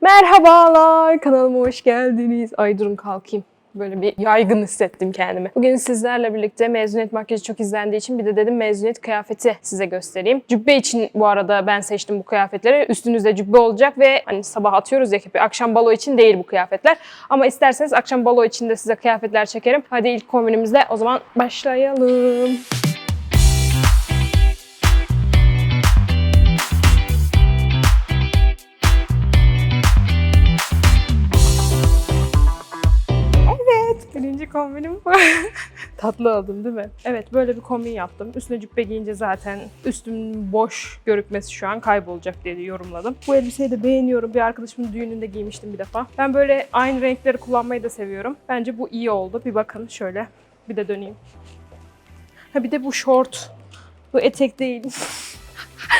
Merhabalar, kanalıma hoş geldiniz. Ay durun kalkayım. Böyle bir yaygın hissettim kendimi. Bugün sizlerle birlikte mezuniyet makyajı çok izlendiği için bir de dedim mezuniyet kıyafeti size göstereyim. Cübbe için bu arada ben seçtim bu kıyafetleri. Üstünüzde cübbe olacak ve hani sabah atıyoruz ya kepi. Akşam balo için değil bu kıyafetler. Ama isterseniz akşam balo için de size kıyafetler çekerim. Hadi ilk kombinimizle o zaman başlayalım. Kombinim bu. Tatlı oldum değil mi? Evet, böyle bir kombin yaptım. Üstüne cübbe giyince zaten üstümün boş görükmesi şu an kaybolacak diye yorumladım. Bu elbiseyi de beğeniyorum. Bir arkadaşımın düğününde giymiştim bir defa. Ben böyle aynı renkleri kullanmayı da seviyorum. Bence bu iyi oldu. Bir bakın şöyle. Bir de döneyim. Ha bir de bu short. Bu etek değil.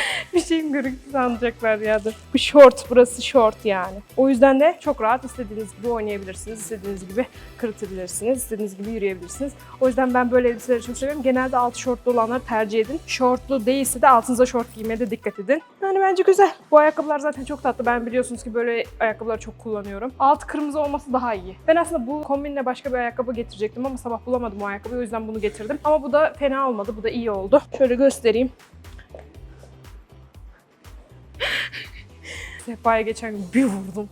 bir şeyim görüntü sanacaklar ya da. Bu short, burası short yani. O yüzden de çok rahat istediğiniz gibi oynayabilirsiniz. istediğiniz gibi kırıtabilirsiniz. istediğiniz gibi yürüyebilirsiniz. O yüzden ben böyle elbiseleri çok seviyorum. Genelde alt şortlu olanları tercih edin. Şortlu değilse de altınıza şort giymeye de dikkat edin. Yani bence güzel. Bu ayakkabılar zaten çok tatlı. Ben biliyorsunuz ki böyle ayakkabıları çok kullanıyorum. Alt kırmızı olması daha iyi. Ben aslında bu kombinle başka bir ayakkabı getirecektim ama sabah bulamadım o ayakkabıyı. O yüzden bunu getirdim. Ama bu da fena olmadı. Bu da iyi oldu. Şöyle göstereyim. Sehpaya geçen gün bir vurdum.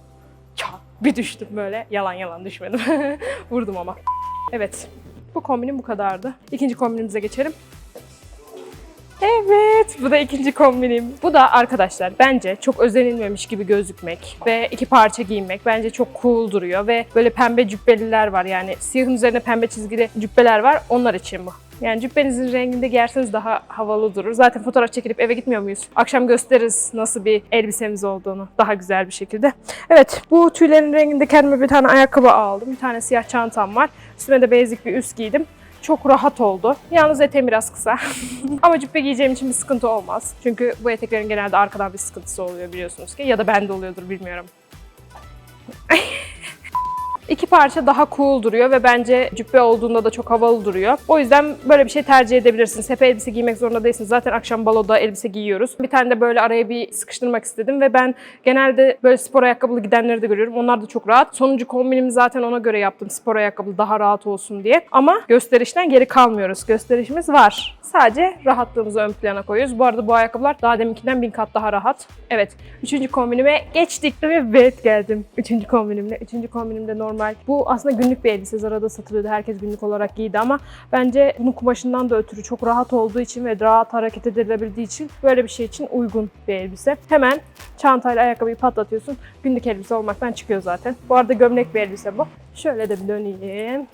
Çat, bir düştüm böyle. Yalan yalan düşmedim. Vurdum ama. Evet. Bu kombinim bu kadardı. İkinci kombinimize geçelim. Evet, bu da ikinci kombinim. Bu da arkadaşlar bence çok özenilmemiş gibi gözükmek ve iki parça giymek bence çok cool duruyor ve böyle pembe cübbeliler var yani siyahın üzerine pembe çizgili cübbeler var onlar için bu. Yani cübbenizin renginde giyerseniz daha havalı durur. Zaten fotoğraf çekilip eve gitmiyor muyuz? Akşam gösteririz nasıl bir elbisemiz olduğunu daha güzel bir şekilde. Evet bu tüylerin renginde kendime bir tane ayakkabı aldım. Bir tane siyah çantam var. Üstüme de basic bir üst giydim. Çok rahat oldu. Yalnız eteğim biraz kısa. Ama cübbe giyeceğim için bir sıkıntı olmaz. Çünkü bu eteklerin genelde arkadan bir sıkıntısı oluyor biliyorsunuz ki. Ya da bende oluyordur bilmiyorum. İki parça daha cool duruyor ve bence cübbe olduğunda da çok havalı duruyor. O yüzden böyle bir şey tercih edebilirsiniz. Hep elbise giymek zorunda değilsiniz. Zaten akşam baloda elbise giyiyoruz. Bir tane de böyle araya bir sıkıştırmak istedim ve ben genelde böyle spor ayakkabılı gidenleri de görüyorum. Onlar da çok rahat. Sonuncu kombinimi zaten ona göre yaptım. Spor ayakkabılı daha rahat olsun diye. Ama gösterişten geri kalmıyoruz. Gösterişimiz var. Sadece rahatlığımızı ön plana koyuyoruz. Bu arada bu ayakkabılar daha deminkinden bin kat daha rahat. Evet. Üçüncü kombinime geçtik. Evet geldim. Üçüncü kombinimle. Üçüncü kombinimde normal. Bu aslında günlük bir elbise. Zara'da satılıyordu. Herkes günlük olarak giydi ama bence bunun kumaşından da ötürü çok rahat olduğu için ve rahat hareket edilebildiği için böyle bir şey için uygun bir elbise. Hemen çantayla ayakkabıyı patlatıyorsun. Günlük elbise olmaktan çıkıyor zaten. Bu arada gömlek bir elbise bu. Şöyle de bir döneyim.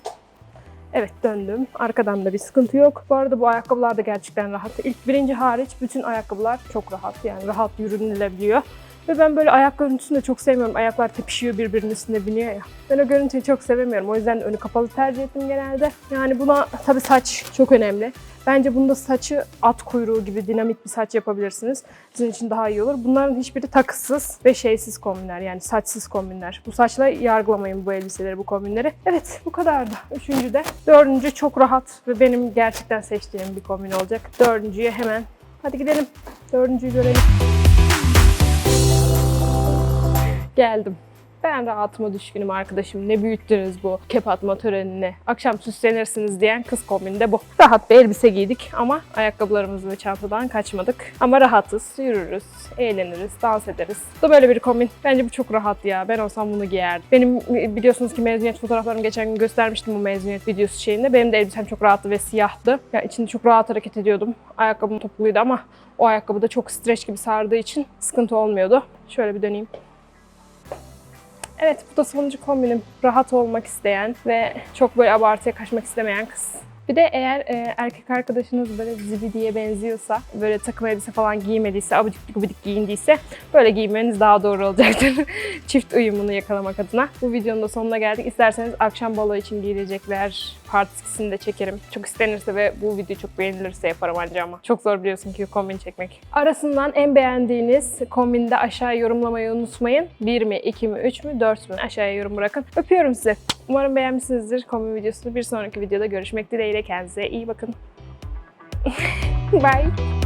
Evet döndüm. Arkadan da bir sıkıntı yok. Bu arada bu ayakkabılar da gerçekten rahat. İlk birinci hariç bütün ayakkabılar çok rahat. Yani rahat yürünülebiliyor. Ve ben böyle ayak görüntüsünü de çok sevmiyorum. Ayaklar tepişiyor birbirinin üstüne biniyor ya. Ben o görüntüyü çok sevemiyorum. O yüzden önü kapalı tercih ettim genelde. Yani buna tabii saç çok önemli. Bence bunda saçı at kuyruğu gibi dinamik bir saç yapabilirsiniz. Sizin için daha iyi olur. Bunların hiçbiri takısız ve şeysiz kombinler. Yani saçsız kombinler. Bu saçla yargılamayın bu elbiseleri, bu kombinleri. Evet bu kadardı. Üçüncü de. Dördüncü çok rahat ve benim gerçekten seçtiğim bir kombin olacak. Dördüncüye hemen. Hadi gidelim. Dördüncüyü görelim. Geldim. Ben rahatıma düşkünüm arkadaşım. Ne büyüttünüz bu kep atma. Akşam süslenirsiniz diyen kız kombini bu. Rahat bir elbise giydik ama ayakkabılarımız ve çantadan kaçmadık. Ama rahatız, yürürüz, eğleniriz, dans ederiz. Bu da böyle bir kombin. Bence bu çok rahat ya. Ben olsam bunu giyerdim. Benim biliyorsunuz ki mezuniyet fotoğraflarımı geçen gün göstermiştim bu mezuniyet videosu şeyinde. Benim de elbisem çok rahattı ve siyahtı. Yani içinde çok rahat hareket ediyordum. Ayakkabım topluydu ama o ayakkabı da çok streç gibi sardığı için sıkıntı olmuyordu. Şöyle bir döneyim. Evet bu da sonuncu kombinim. Rahat olmak isteyen ve çok böyle abartıya kaçmak istemeyen kız. Bir de eğer e, erkek arkadaşınız böyle zibidiye benziyorsa, böyle takım elbise falan giymediyse, abidik gubidik giyindiyse böyle giymeniz daha doğru olacaktır. Çift uyumunu yakalamak adına. Bu videonun da sonuna geldik. İsterseniz akşam balo için giyilecekler partisini de çekerim. Çok istenirse ve bu video çok beğenilirse yaparım anca ama. Çok zor biliyorsun ki kombin çekmek. Arasından en beğendiğiniz kombinde aşağıya yorumlamayı unutmayın. 1 mi, 2 mi, 3 mü, 4 mü? Aşağıya yorum bırakın. Öpüyorum sizi. Umarım beğenmişsinizdir kombin videosunu. Bir sonraki videoda görüşmek dileğiyle. Kendinize iyi bakın. Bye.